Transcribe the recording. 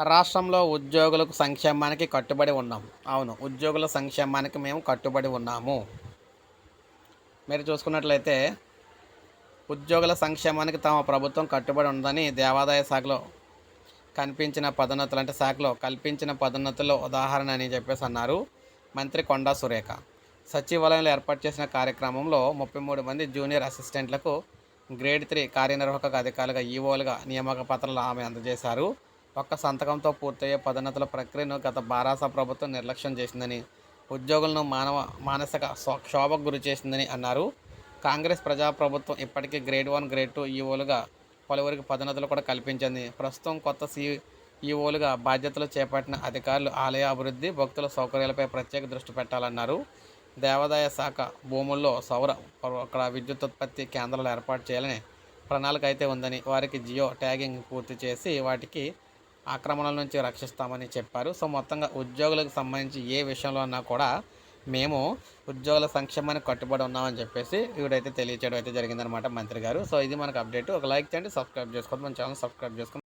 రాష్ట్రంలో ఉద్యోగులకు సంక్షేమానికి కట్టుబడి ఉన్నాం. అవును ఉద్యోగుల సంక్షేమానికి మేము కట్టుబడి ఉన్నాము. మీరు చూసుకున్నట్లయితే ఉద్యోగుల సంక్షేమానికి తమ ప్రభుత్వం కట్టుబడి ఉందని దేవాదాయ శాఖలో కనిపించిన పదోన్నతులు అంటే శాఖలో కల్పించిన పదోన్నతుల్లో ఉదాహరణ అని చెప్పేసి అన్నారు మంత్రి కొండా సురేఖ. సచివాలయంలో ఏర్పాటు చేసిన కార్యక్రమంలో ముప్పై మూడు మంది జూనియర్ అసిస్టెంట్లకు గ్రేడ్ త్రీ కార్యనిర్వాహక అధికారులుగా ఈవోలుగా నియామక పత్రాలు ఆమె అందజేశారు. ఒక్క సంతకంతో పూర్తయ్యే పదోన్నతుల ప్రక్రియను గత బారాస ప్రభుత్వం నిర్లక్ష్యం చేసిందని ఉద్యోగులను మానవ మానసిక క్షోభకు గురి చేసిందని అన్నారు. కాంగ్రెస్ ప్రజాప్రభుత్వం ఇప్పటికీ గ్రేడ్ వన్ గ్రేడ్ టూ ఈఓలుగా పలువురికి పదోన్నతులు కూడా కల్పించింది. ప్రస్తుతం కొత్త సి బాధ్యతలు చేపట్టిన అధికారులు ఆలయ అభివృద్ధి భక్తుల సౌకర్యాలపై ప్రత్యేక దృష్టి పెట్టాలన్నారు. దేవాదాయ శాఖ భూముల్లో సౌర అక్కడ విద్యుత్ ఉత్పత్తి కేంద్రాలు ఏర్పాటు చేయాలని ప్రణాళిక అయితే ఉందని వారికి జియో ట్యాగింగ్ పూర్తి చేసి వాటికి ఆక్రమణల నుంచి రక్షిస్తామని చెప్పారు. సో మొత్తంగా ఉద్యోగులకు సంబంధించి ఏ విషయంలో అన్నా కూడా మేము ఉద్యోగుల సంక్షేమానికి కట్టుబడి ఉన్నామని చెప్పేసి వీడైతే తెలియచేయడం అయితే జరిగిందనమాట మంత్రి గారు. సో ఇది మనకు అప్డేట్. ఒక లైక్ చేయండి సబ్స్క్రైబ్ చేసుకోండి. మన ఛానల్ సబ్స్క్రైబ్ చేసుకోండి.